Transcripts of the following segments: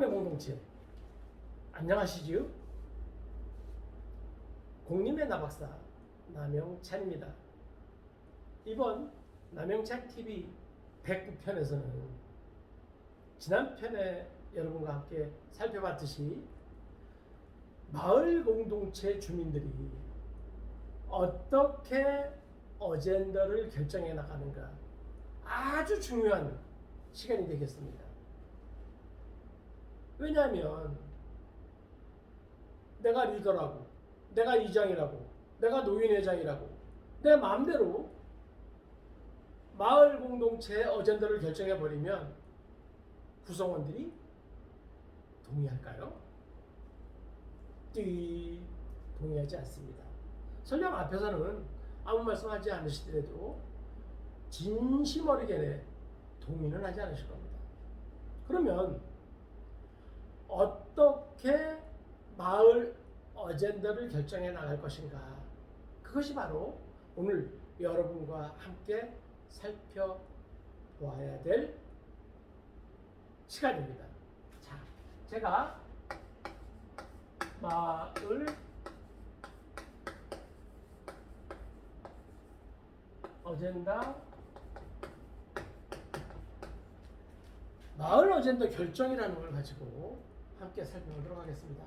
여러분의 공동체 안녕하시지요? 공님의 나박사 남영찬입니다. 이번 남영찬 TV 109편에서는 지난 편에 여러분과 함께 살펴봤듯이 마을 공동체 주민들이 어떻게 어젠더를 결정해 나가는가 아주 중요한 시간이 되겠습니다. 왜냐하면 내가 리더라고, 내가 이장이라고, 내가 노인회장이라고 내 마음대로 마을 공동체 어젠더를 결정해 버리면 구성원들이 동의할까요? 띠 동의하지 않습니다. 설령 앞에서는 아무 말씀하지 않으시더라도 진심 어리게 동의는 하지 않으실 겁니다. 그러면 어떻게 마을 어젠더를 결정해 나갈 것인가? 그것이 바로 오늘 여러분과 함께 살펴보아야 될 시간입니다. 자, 제가 마을 어젠다 마을 어젠다 결정이라는 걸 가지고 함께 살펴보도록 하겠습니다.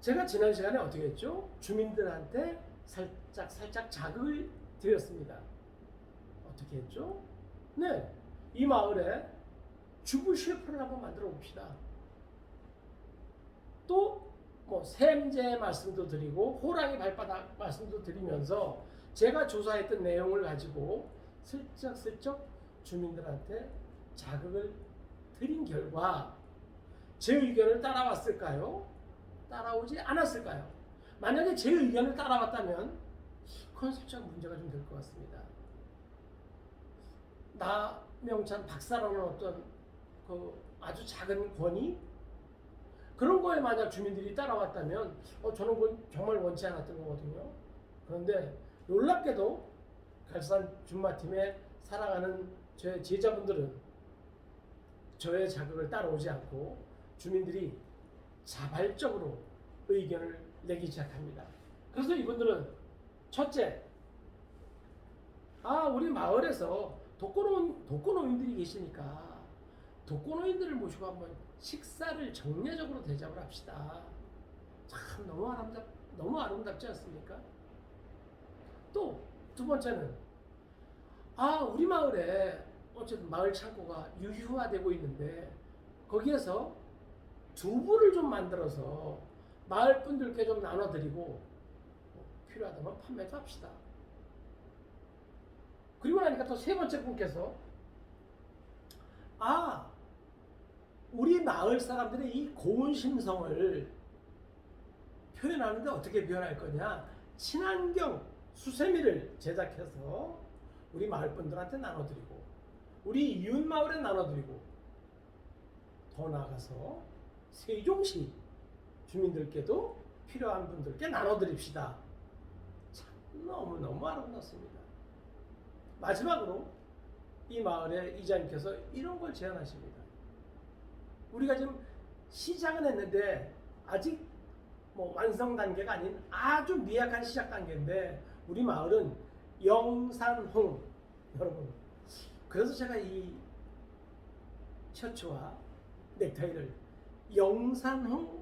제가 지난 시간에 어떻게 했죠? 주민들한테 살짝 살짝 자극을 드렸습니다. 어떻게 했죠? 네, 이 마을에 주부 셰프를 한번 만들어 봅시다. 또 뭐 샘제 말씀도 드리고 호랑이 발바닥 말씀도 드리면서 제가 조사했던 내용을 가지고 슬쩍슬쩍 주민들한테 자극을 드린 결과 제 의견을 따라왔을까요? 따라오지 않았을까요? 만약에 제 의견을 따라왔다면 그건 살짝 문제가 좀 될 것 같습니다. 나 명찬 박사라는 어떤 그 아주 작은 권위 그런 거에 만약 주민들이 따라왔다면 어 저는 그건 정말 원치 않았던 거거든요. 그런데 놀랍게도 갈산 준마팀의 사랑하는 제 제자분들은 저의 자극을 따라오지 않고 주민들이 자발적으로 의견을 내기 시작합니다. 그래서 이분들은 첫째, 아 우리 마을에서 독거노인 독거노인들이 계시니까 독거노인들을 모시고 한번 식사를 정례적으로 대접을 합시다. 참 너무 아름답 너무 아름답지 않습니까? 또 두 번째는 아 우리 마을에 어쨌든 마을 창고가 유휴화되고 있는데 거기에서 두부를 좀 만들어서 마을 분들께 좀 나눠드리고 뭐 필요하다면 판매도 합시다. 그리고 나니까 또 세 번째 분께서 아 우리 마을 사람들의 이 고운 심성을 표현하는데 어떻게 표현할 거냐 친환경 수세미를 제작해서 우리 마을 분들한테 나눠드리고 우리 이웃 마을에 나눠드리고 더 나아가서 세종시 주민들께도 필요한 분들께 나눠드립시다. 참 너무너무 아름답습니다. 마지막으로 이 마을의 이장님께서 이런 걸 제안하십니다. 우리가 지금 시작은 했는데 아직 뭐 완성 단계가 아닌 아주 미약한 시작 단계인데 우리 마을은 영산홍 여러분 그래서 제가 이 셔츠와 넥타이를 영산홍과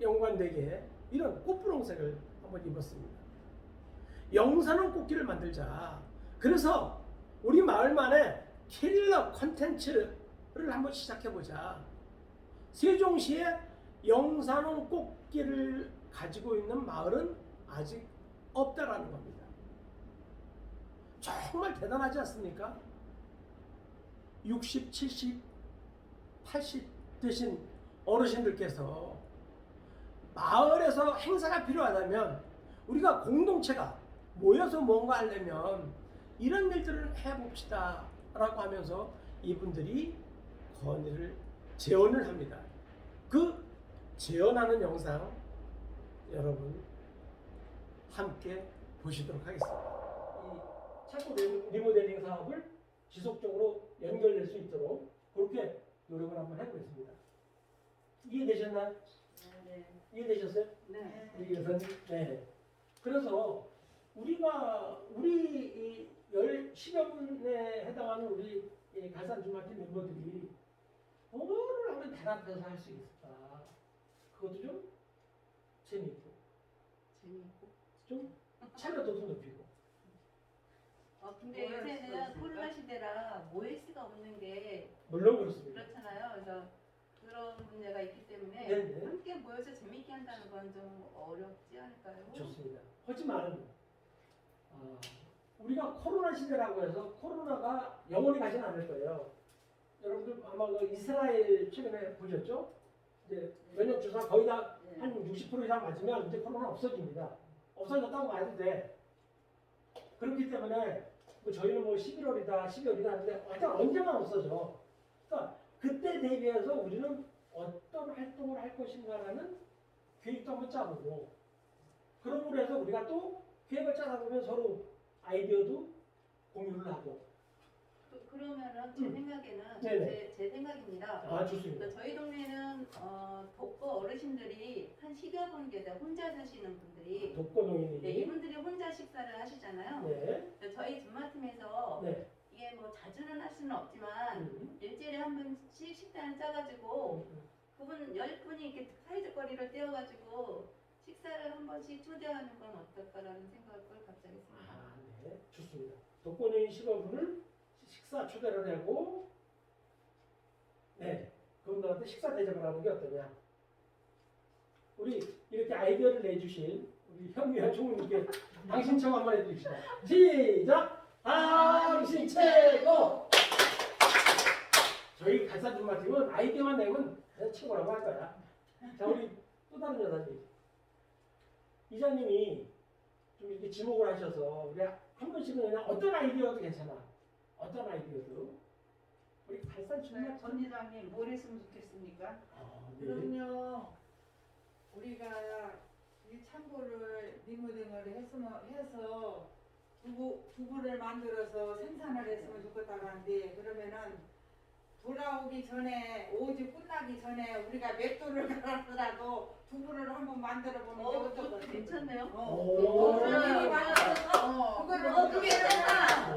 연관되게 이런 꽃분홍색을 한번 입었습니다. 영산홍 꽃길을 만들자. 그래서 우리 마을만의 캐릴러 컨텐츠를 한번 시작해보자. 세종시에 영산홍 꽃길을 가지고 있는 마을은 아직 없다라는 겁니다. 정말 대단하지 않습니까? 60, 70, 80 되신 어르신들께서 마을에서 행사가 필요하다면 우리가 공동체가 모여서 뭔가 하려면 이런 일들을 해봅시다 라고 하면서 이분들이 건의를 제언을 합니다. 그 제언하는 영상 여러분 함께 보시도록 하겠습니다. 이 창고 리모델링 사업을 지속적으로 연결될 수 있도록 그렇게 노력을 한번 해보겠습니다. 이해되셨나요? 네. 이해되셨어요? 네. 우리 여사님? 네. 그래서 우리가 우리 이열 10여 분에 해당하는 우리 이 갈산 주마팀 멤버들이 뭐를 하면 단합해서 할 수 있을까? 그것도 좀 재밌고 재미있고. 좀 참여도도 높이고 어, 근데 요새는? 코로나 시대라 모일 수가 없는 게 물론 그렇습니다. 그렇잖아요. 그래서 그런 문제가 있기 때문에 네네. 함께 모여서 재밌게 한다는 건 좀 어렵지 않을까요? 좋습니다. 하지만 어, 우리가 코로나 시대라고 해서 코로나가 영원히 가지는 않을 거예요. 여러분들 아마 그 이스라엘 최근에 보셨죠? 이제 면역 주사 거의 다한60% 이상 맞으면 이제 코로나 없어집니다. 없어졌다고 봐도 돼. 그렇기 때문에 뭐 저희는 뭐 11월이다, 12월이다 하는데 언제만 없어져. 그러니까 그때 대비해서 우리는 어떤 활동을 할 것인가라는 계획도 한번 짜보고 그러므로 해서 우리가 또 계획을 짜다 보면 서로 아이디어도 공유를 하고 그, 그러면은 제 음. 생각에는 네네. 제, 제 생각입니다. 아 좋습니다. 그러니까 저희 동네는 어, 독거 어르신들이 한 10여 분 계세요. 혼자 사시는 분들이. 독거노인이 네, 이분들이 혼자 식사를 하시잖아요. 네. 그래서 저희 준마팀에서 네. 이게 뭐 자주는 할 수는 없지만 음. 일주일에 한 번씩 식단을 짜가지고 음. 그분 열 분이 이렇게 사이드 거리를 떼어가지고 식사를 한 번씩 초대하는 건 어떨까라는 생각을 갑자기 했습니다. 아, 네. 좋습니다. 독거노인 15분을 식사 초대를 하고 네. 그분들한테 식사 대접을 하는 게 어떠냐. 우리 이렇게 아이디어를 내주신 우리 현미현 총무님께 당신 청 한 번 해주시다. 시작! 당신 최고! 저희 갈사 준마팀은 아이디어만 내면 그냥 최고라고 할 거야. 자, 우리 또 다른 여사님. 이사님이 좀 이렇게 지목을 하셔서 우리 한 번씩은 그냥 어떤 아이디어도 괜찮아. 어떤 아이디어도. 우리 갈사준마팀. 전 이장님 뭘 했으면 좋겠습니까? 아, 네. 그럼요. 우리가 이 창고를 리모델을 했으면 해서 두부 두부를 만들어서 생산을 했으면 좋겠다고 하는데 그러면은 돌아오기 전에 오주 끝나기 전에 우리가 맷돌을 갈아서라도 두부를 한번 만들어 보는 게 어, 어떨까? 괜찮네요. 오. 만들어서 어, 그걸 어, 공개를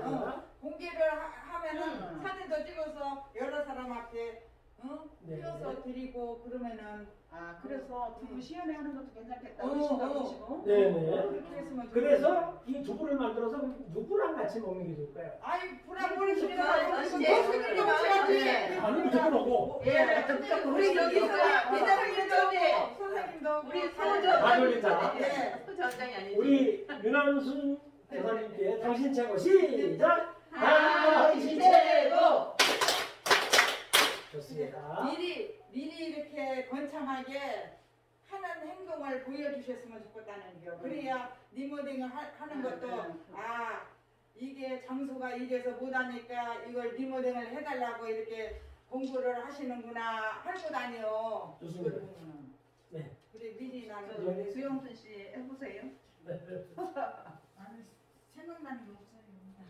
그거 어, 공개를 하- 하면은 음. 사진도 찍어서 여러 사람 앞에 어? 네. 띄워서 드리고 그러면은 아 그래서 두부 시연회 하는 것도 괜찮겠다. 어, 어르신도 어. 오시고. 네 네. 그렇게 했으면 그래서 이 두부를 만들어서 누구랑 같이 먹는 게 좋을까요? 아이 불안불안시키는 아, 무슨 예. 교수님이 오셔야지 예. 아니면 두부라고. 예. 우리 여기서 기자님도 기자님도 선생님도 우리 다 소저 다 돌린다. 예. 소저장이 아니지. 우리 윤한순 여사님께 당신 최고 시작! 당신 최고! 좋습니다. 미리 미리 이렇게 건창하게 하는 행동을 보여주셨으면 좋겠다는 거. 그래야 리모델링을 하- 하는 것도 아 이게 장소가 이래서 못하니까 이걸 리모델링을 해달라고 이렇게 공부를 하시는구나 할것 아니요. 좋습니다. 네. 그래 미리 나는 수영순 씨 해보세요. 나는 생각나는 게 없어요.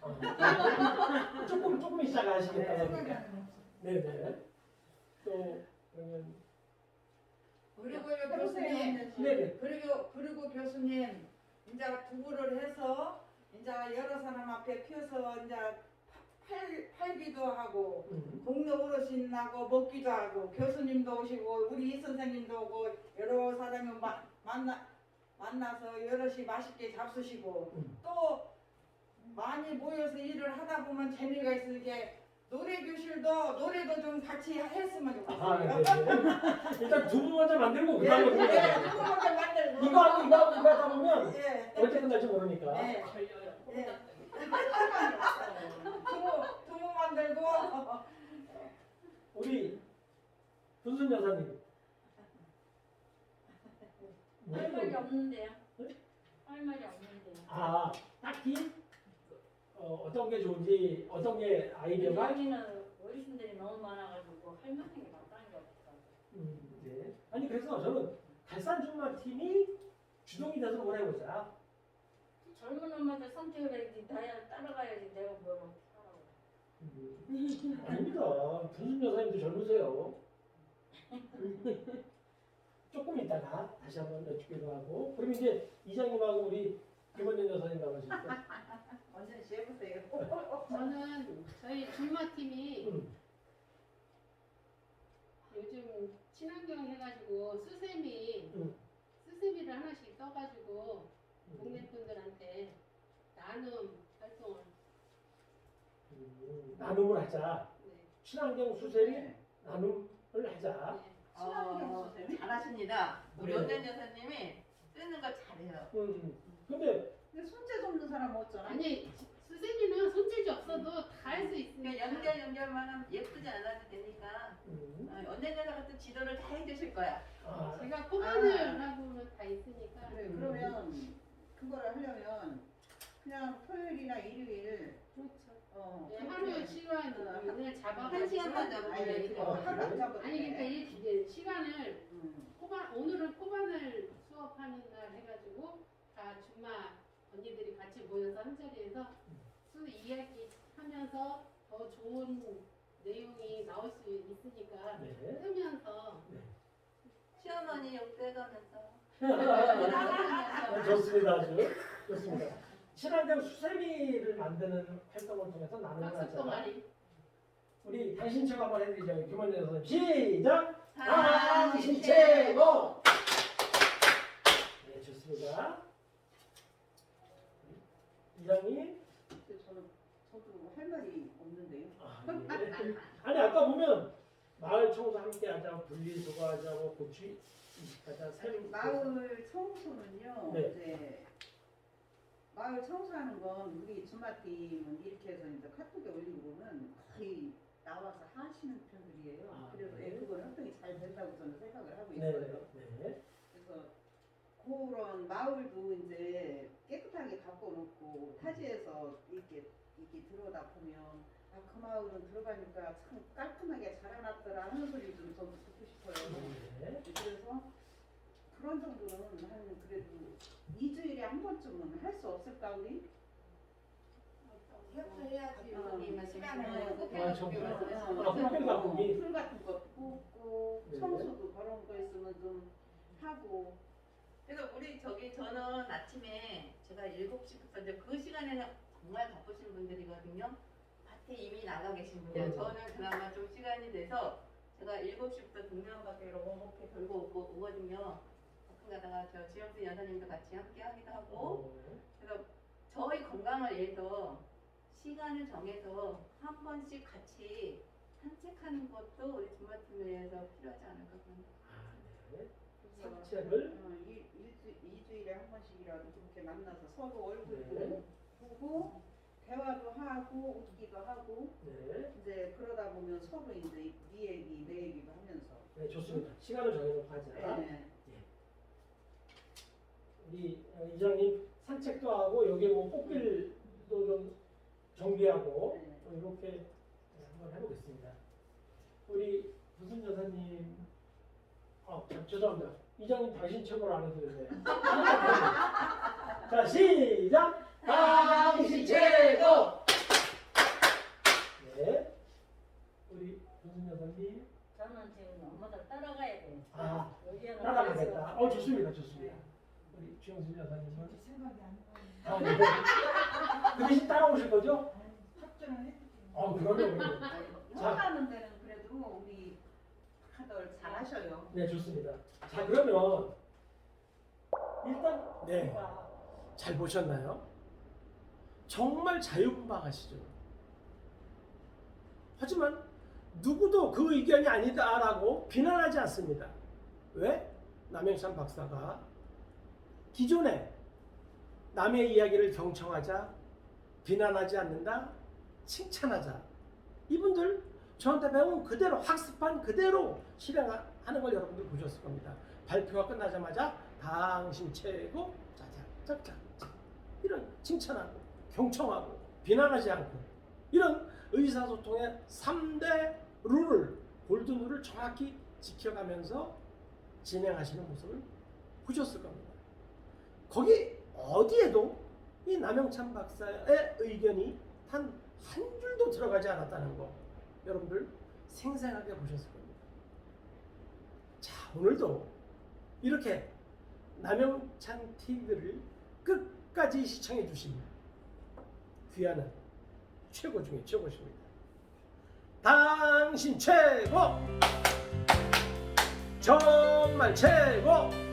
어, 조금 조금 하시겠다고. 생각나는 게 없어요. 네네. 또 그러면 그리고 해보세요. 교수님 네네. 그리고 그리고 교수님 이제 두부를 해서 이제 여러 사람 앞에 피워서 이제 팔 팔기도 하고 음. 동네 어르신하고 먹기도 하고 교수님도 오시고 우리 이 선생님도 오고 여러 사람이 마, 만나 만나서 여럿이 맛있게 잡수시고 음. 또 많이 모여서 일을 하다 보면 재미가 있으게 노래 교실도 노래도 좀 같이 했으면 아, 좋겠어요. 네. 일단 두부 먼저 만들고 예, 그다음에 우리가 예, 두부 먼저 만들고 이거 하고 이거 하고 이거 하다 보면 예. 언제 끝날지 모르니까. 네. 예. 두부 두부 만들고 우리 분순 여사님. 할 말이 없는데요. 네? 할 말이 없는데요. 아 딱히 어, 어떤 게 좋은지 어떤 게 아이디어가 여기는 어르신들이 너무 많아가지고 할 만한 게 마땅한 게 없어. 음, 네. 아니 그래서 저는 갈산 중마 팀이 주동이 돼서 뭘 해보자. 젊은 엄마들 선택을 해야지 나야 따라가야지 내가 뭘 어떻게 하라고. 음, 아닙니다. 분순 여사님도 젊으세요. 조금 있다가 다시 한번 여쭙기도 하고 그럼 이제 이장님하고 우리 김원년 여사님 나가실까? 씨 해보세요. 저는 저희 준마팀이 음. 요즘 친환경 해가지고 수세미 음. 수세미를 하나씩 떠가지고 동네 분들한테 나눔 활동을 음, 나눔을 하자. 네. 친환경 수세미 나눔을 하자. 네. 친환경 어, 수세미? 잘하십니다. 우리 네. 원장 여사님이 쓰는 거 잘해요. 음. 근데 근데 손재주 없는 사람 없잖아. 아니 수세미는 손재주 없어도 다 할 수 있으니까 연결 연결만 하면 예쁘지 않아도 되니까 음. 어, 여사 같은 지도를 다 해주실 거야. 아, 제가 포만을 아. 하고는 다 있으니까 그래 그러면 그거를 하려면 그냥 토요일이나 일요일 그렇죠. 어 네, 그렇게 하루 시간을 잡아가지고 한 시간만 잡으면 아니 돼. 그거 하루 안 잡아도 아니 그러니까 돼. 이제 시간을 음. 포반 오늘은 포반을 수업하는 날 해가지고 다 주마 언니들이 같이 모여서 한 자리에서 수 이야기 하면서 더 좋은 내용이 나올 수 있으니까 네. 쓰면서 시어머니 욕돼가면서 아, 좋습니다, 아주 좋습니다. 친환경 수세미를 만드는 활동을 통해서 나눔을 학습. 동아리 우리 당신 최고 한번 해드리죠. 김원재 선생님 시작. 아, 당신 최고. 네, 좋습니다. 이장님. 근데 저는 저도 할 말이 없는데요. 아, 네. 아니 아까 보면 마을 청소 함께 하자, 분리수거 하자, 뭐 고추 이식하자, 새로 마을 청소는요. 네. 이제 마을 청소하는 건 우리 주마팀은 이렇게 해서 이제 카톡에 올리고 보면 거의 나와서 하시는 편들이에요. 아, 그래서 네. 예, 그건 활동이 잘 된다고 저는 생각을 하고 네, 있어요. 네. 그런 마을도 이제 깨끗하게 갖고 놓고 타지에서 이렇게 이렇게 들어다 보면 아 그 마을은 들어가니까 참 깔끔하게 잘해놨더라 하는 소리 좀 저도 듣고 싶어요. 네. 그래서 그런 정도는 한 그래도 2주일에 한 번쯤은 할 수 없을까 우리? 협조해야지. 어, 여기만 시간을 어, 꼭 아, 해가지고 정말. 아, 흙을 바꾸기. 풀 같은 거 뽑고 네. 청소도 그런 거 있으면 좀 하고 그래서 우리 저기 저는 아침에 제가 7시부터 이제 그 시간에는 정말 바쁘신 분들이거든요. 밭에 이미 나가 계신 분이에요. 음. 저는 그나마 좀 시간이 돼서 제가 7시부터 동네방학회로 오목해 돌고 오고 오거든요. 가끔 가다가 저 지영수 여사님도 같이 함께 하기도 하고 어, 그래서 저희 건강을 위해서 시간을 정해서 한 번씩 같이 산책하는 것도 우리 주마팀을 위해서 필요하지 않을까 그런 아, 네. 산책을 어, 일, 일주, 2주일에 한 번씩이라도 그렇게 만나서 서로 얼굴 네. 보고 대화도 하고 웃기도 하고 네. 이제 그러다 보면 서로 이제 네 얘기 내 얘기도 하면서 네, 좋습니다. 시간을 정해놓고 하자. 네. 우리 어, 이장님 산책도 하고 여기 뭐 꽃길도 좀 정비하고 네. 어, 이렇게 네, 한번 해보겠습니다. 우리 무슨 여사님, 어, 자, 죄송합니다. 이장님 당신 최고로 안 해도 되네요. 자 시작. 당신 최고. 네. 우리 무슨 여사님. 저는 지금 엄마가 따라가야 돼. 아, 여기에는 따라가겠다. 어 좋습니다, 좋습니다. 우리 주영순 여사님은. 생각이 안 나요. 아, 네. 그 대신 따라오실 거죠? 협조는 해줄게요. 아, 그럼요, 그럼요. 자. 형하는 데는 그래도 우리 다들 잘하셔요. 네, 좋습니다. 자, 그러면 일단 네, 잘 보셨나요? 정말 자유분방하시죠. 하지만 누구도 그 의견이 아니다라고 비난하지 않습니다. 왜? 남영찬 박사가 기존에 남의 이야기를 경청하자, 비난하지 않는다, 칭찬하자. 이분들 저한테 배운 그대로 학습한 그대로 실행하는 걸 여러분들 보셨을 겁니다. 발표가 끝나자마자 당신 최고 짜자짜짜 이런 칭찬하고 경청하고 비난하지 않고 이런 의사소통의 3대 룰을 골든 룰을 정확히 지켜가면서 진행하시는 모습을 보셨을 겁니다. 거기 어디에도 이 남영찬 박사의 의견이 단 한 줄도 들어가지 않았다는 거 여러분들 생생하게 보셨을 겁니다. 자 오늘도 이렇게 남영찬 TV를 끝까지 시청해 주신 귀하는 최고 중에 최고십니다. 당신 최고! 정말 최고!